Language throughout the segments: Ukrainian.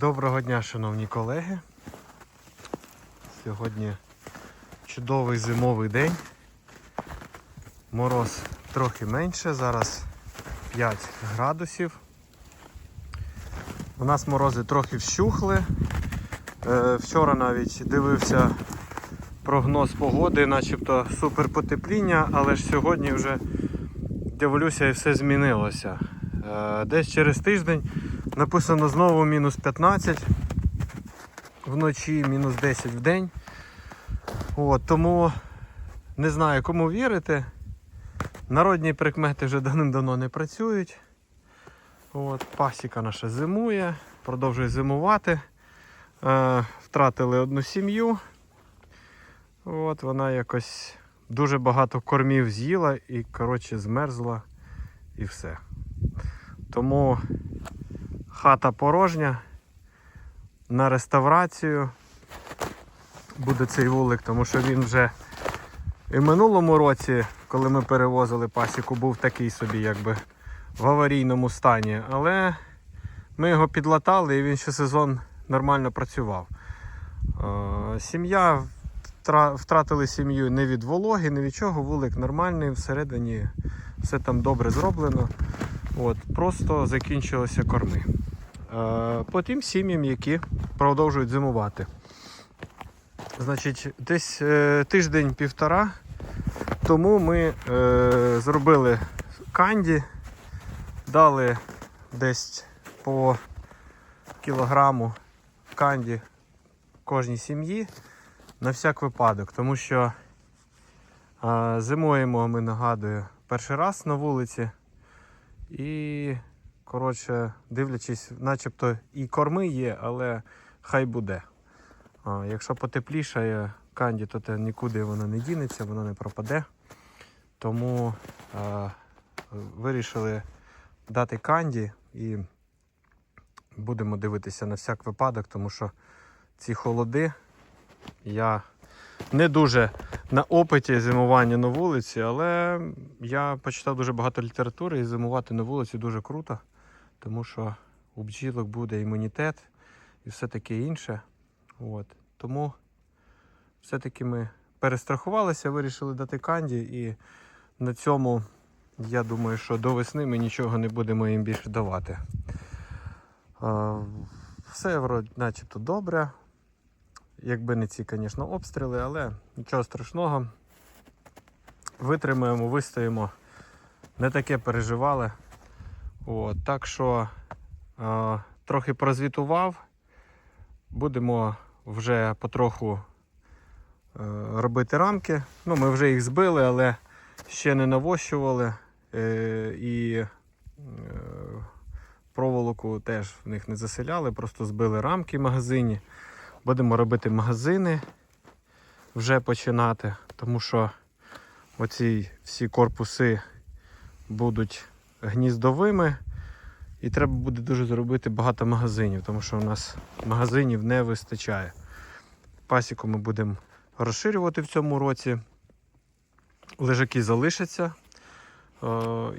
Доброго дня, шановні колеги. Сьогодні чудовий зимовий день. Мороз трохи менше, зараз 5 градусів. У нас морози трохи вщухли. Е, Вчора навіть дивився прогноз погоди, начебто супер потепління, але ж сьогодні вже дивлюся і все змінилося. Е, Десь через тиждень написано знову мінус 15 вночі, мінус 10 в день. От, тому не знаю кому вірити. Народні прикмети вже давним-давно не працюють. От, пасіка наша зимує, продовжує зимувати. Е, втратили одну сім'ю. От, вона якось дуже багато кормів з'їла і, коротше, змерзла і все. Тому хата порожня. На реставрацію буде цей вулик, тому що він вже і в минулому році, коли ми перевозили пасіку, був такий собі, якби в аварійному стані. Але ми його підлатали і він ще сезон нормально працював. Е, Сім'я втратили сім'ю не від вологи, не від чого. Вулик нормальний, всередині все там добре зроблено. От, просто закінчилися корми. Е, По тим сім'ям, які продовжують зимувати. Значить, десь е, тиждень-півтора тому ми е, зробили канді, дали десь по кілограму канді кожній сім'ї на всяк випадок, тому що е, зимуємо ми нагадую перший раз на вулиці. І, коротше, дивлячись, начебто і корми є, але хай буде. А, якщо потеплішає канді, то те нікуди воно не дінеться, воно не пропаде. Тому а, вирішили дати канді і будемо дивитися на всяк випадок, тому що ці холоди я не дуже на опиті зимування на вулиці, але я почитав дуже багато літератури і зимувати на вулиці дуже круто, тому що у бджілок буде імунітет і все таке інше. От. Тому все-таки ми перестрахувалися, вирішили дати канді, і на цьому я думаю, що до весни ми нічого не будемо їм більше давати. Все вроді начебто добре. Якби не ці, звісно, обстріли, але нічого страшного. Витримаємо, вистоїмо. Не таке переживали. От, так що е, трохи прозвітував. Будемо вже потроху е, робити рамки. Ну, ми вже їх збили, але ще не навощували. Е, і е, проволоку теж в них не заселяли, просто збили рамки в магазині. Будемо робити магазини, вже починати, тому що оці всі корпуси будуть гніздовими. І треба буде дуже зробити багато магазинів, тому що у нас магазинів не вистачає. Пасіку ми будемо розширювати в цьому році. Лежаки залишаться.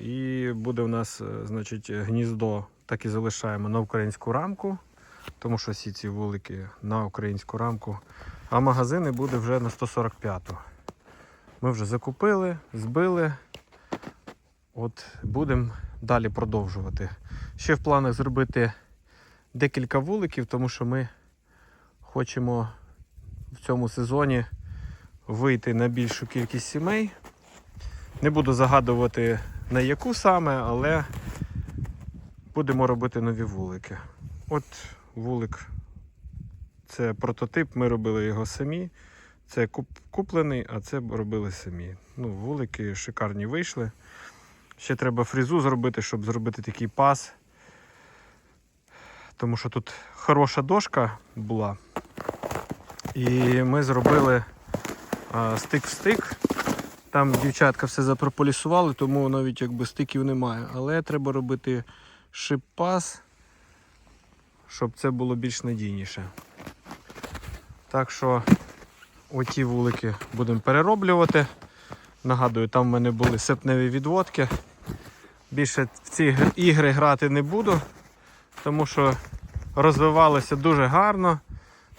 І буде у нас е, значить, гніздо так і залишаємо на українську рамку, тому що всі ці вулики на українську рамку. А магазини буде вже на 145-ту. Ми вже закупили, збили. От будемо далі продовжувати. Ще в планах зробити декілька вуликів, тому що ми хочемо в цьому сезоні вийти на більшу кількість сімей. Не буду загадувати на яку саме, але будемо робити нові вулики. От вулик це прототип, ми робили його самі. Це куплений, а це робили самі. Ну, вулики шикарні вийшли. Ще треба фрезу зробити, щоб зробити такий пас. Тому що тут хороша дошка була. І ми зробили стик в стик. Там дівчатка все запрополісували, тому навіть якби стиків немає. Але треба робити шип-пас, щоб це було більш надійніше. Так що оті вулики будемо перероблювати. Нагадую, там в мене були сепневі відводки. Більше в ці ігри грати не буду, тому що розвивалося дуже гарно,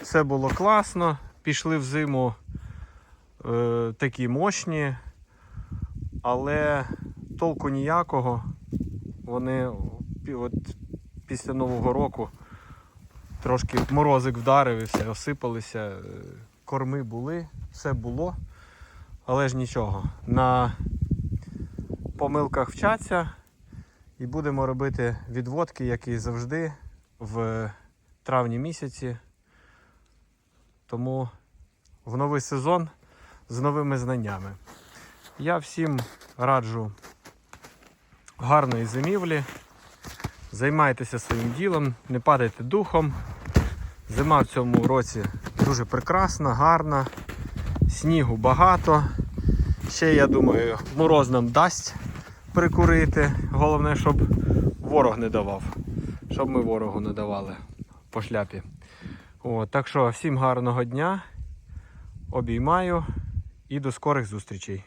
все було класно. Пішли в зиму е, такі мощні, але толку ніякого. Вони от, після Нового року трошки морозик вдарив і все, осипалися. е, Корми були, все було, але ж нічого. На помилках вчаться і будемо робити відводки, як і завжди, в травні місяці. Тому в новий сезон з новими знаннями. Я всім раджу гарної зимівлі. Займайтеся своїм ділом, не падайте духом. Зима в цьому році дуже прекрасна, гарна, снігу багато. Ще, я думаю, мороз нам дасть прикурити. Головне, щоб ворог не давав. Щоб ми ворогу не давали по шляпі. От, так що всім гарного дня. Обіймаю і до скорих зустрічей.